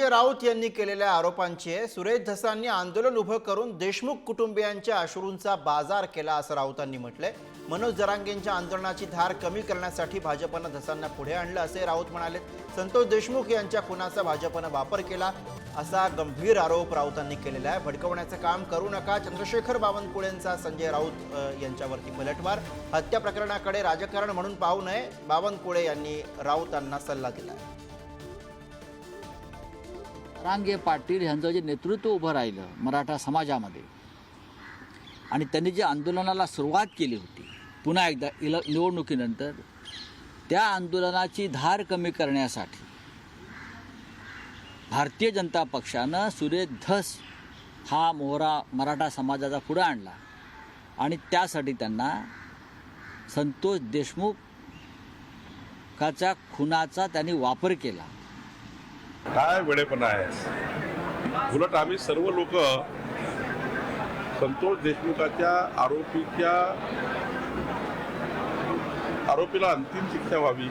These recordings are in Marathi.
संजय राऊत यांनी केलेल्या आरोपांचे सुरेश धसांनी आंदोलन उभं करून देशमुख कुटुंबियांच्या अश्रूंचा बाजार केला असं राऊतांनी म्हटलंय. मनोज जरांगेंच्या आंदोलनाची धार कमी करण्यासाठी भाजपनं धसांना पुढे आणलं असे राऊत म्हणाले संतोष देशमुख यांच्या खुनाचा भाजपनं वापर केला असा गंभीर आरोप राऊतांनी केलेला आहे. भडकवण्याचं काम करू नका. चंद्रशेखर बावनकुळेंचा संजय राऊत यांच्यावरती पलटवार. हत्या प्रकरणाकडे राजकारण म्हणून पाहू नये. बावनकुळे यांनी राऊतांना सल्ला दिला आहे रांगे पाटील यांचं जे नेतृत्व उभं राहिलं मराठा समाजामध्ये आणि त्यांनी जे आंदोलनाला सुरुवात केली होती पुन्हा एकदा इल निवडणुकीनंतर त्या आंदोलनाची धार कमी करण्यासाठी भारतीय जनता पक्षानं सुरेश धस हा मोहरा मराठा समाजाचा पुढं आणला. आणि त्यासाठी त्यांना संतोष देशमुखाच्या खुनाचा त्यांनी वापर केला. काय वेळेपणा आहे? उलट आम्ही सर्व लोक संतोष देशमुखाच्या आरोपीच्या आरोपीला अंतिम शिक्षा व्हावी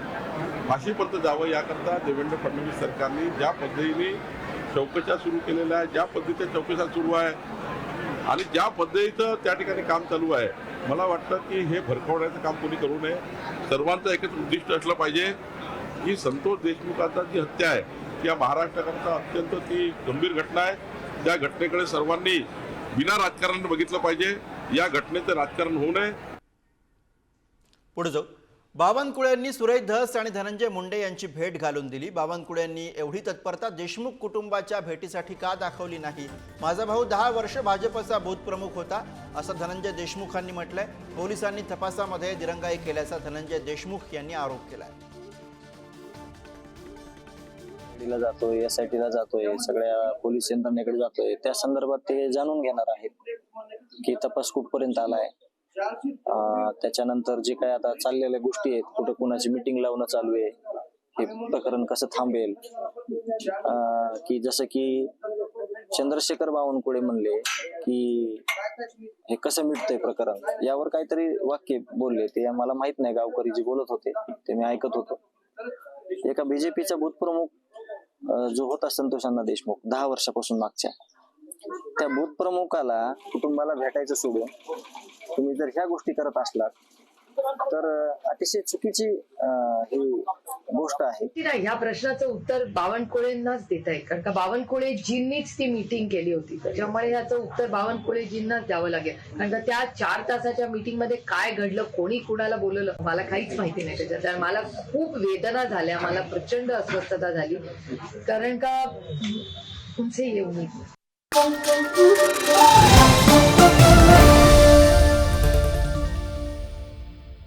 फाशीपर्यंत जावं याकरता देवेंद्र फडणवीस सरकारने ज्या पद्धतीने चौकशा सुरू केलेल्या आहे ज्या पद्धतीच्या चौकशा सुरू आहे आणि ज्या पद्धतीचं त्या ठिकाणी काम चालू आहे मला वाटतं की हे भरकवण्याचं काम कोणी करू नये. सर्वांचं एकच उद्दिष्ट असलं पाहिजे की संतोष देशमुखाचा जी हत्या आहे या महाराष्ट्राकरता अत्यंत ती गंभीर घटना आहे. त्या घटनेकडे सर्वांनी बिना राजकारण बघितलं पाहिजे. या घटनेचं राजकारण होऊ नये. पुढे जाऊ. बावनकुळेंनी सुरेश धस आणि धनंजय मुंडे यांची भेट घालून दिली. बावनकुळेंनी एवढी तत्परता देशमुख कुटुंबाच्या भेटीसाठी का दाखवली नाही? माझा भाऊ दहा वर्ष भाजपचा बूथप्रमुख होता असं धनंजय देशमुखांनी म्हटलंय. पोलिसांनी तपासामध्ये दिरंगाई केल्याचा धनंजय देशमुख यांनी आरोप केलाय. ला जातोय एस आय टी ला जातोय सगळ्या पोलीस यंत्रणेकडे जातोय. त्या संदर्भात ते जाणून घेणार आहेत की तपास कुठपर्यंत आलाय. त्याच्यानंतर जे काय आता चाललेल्या गोष्टी आहेत कुठं कुणाची मिटिंग लावणं चालू आहे हे प्रकरण कसं थांबेल? की जसं की चंद्रशेखर बावनकुळे म्हणले की हे कसं मिटतंय प्रकरण? यावर काहीतरी वाक्य बोलले ते मला माहीत नाही गावकरी जे बोलत होते ते मी ऐकत होतो. एका बीजेपीचा भूतप्रमुख जो होता संतोष अण्णा देशमुख दहा वर्षापासून मागच्या. त्या बूथ प्रमुखाला कुटुंबाला भेटायचं सोडून तुम्ही जर ह्या गोष्टी करत असलात तर अतिशय चुकीची ही गोष्ट आहे. नाही ह्या प्रश्नाचं उत्तर बावनकुळेंनाच देत आहे कारण का बावनकुळेजींनीच ती मीटिंग केली होती. त्याच्यामुळे ह्याचं उत्तर बावनकुळेजींनाच द्यावं लागेल. कारण का त्या चार तासाच्या मीटिंगमध्ये काय घडलं कोणी कुणाला बोलवलं मला काहीच माहिती नाही त्याच्यात. मला खूप वेदना झाल्या मला प्रचंड अस्वस्थता झाली. कारण का तुमचे येऊ नये.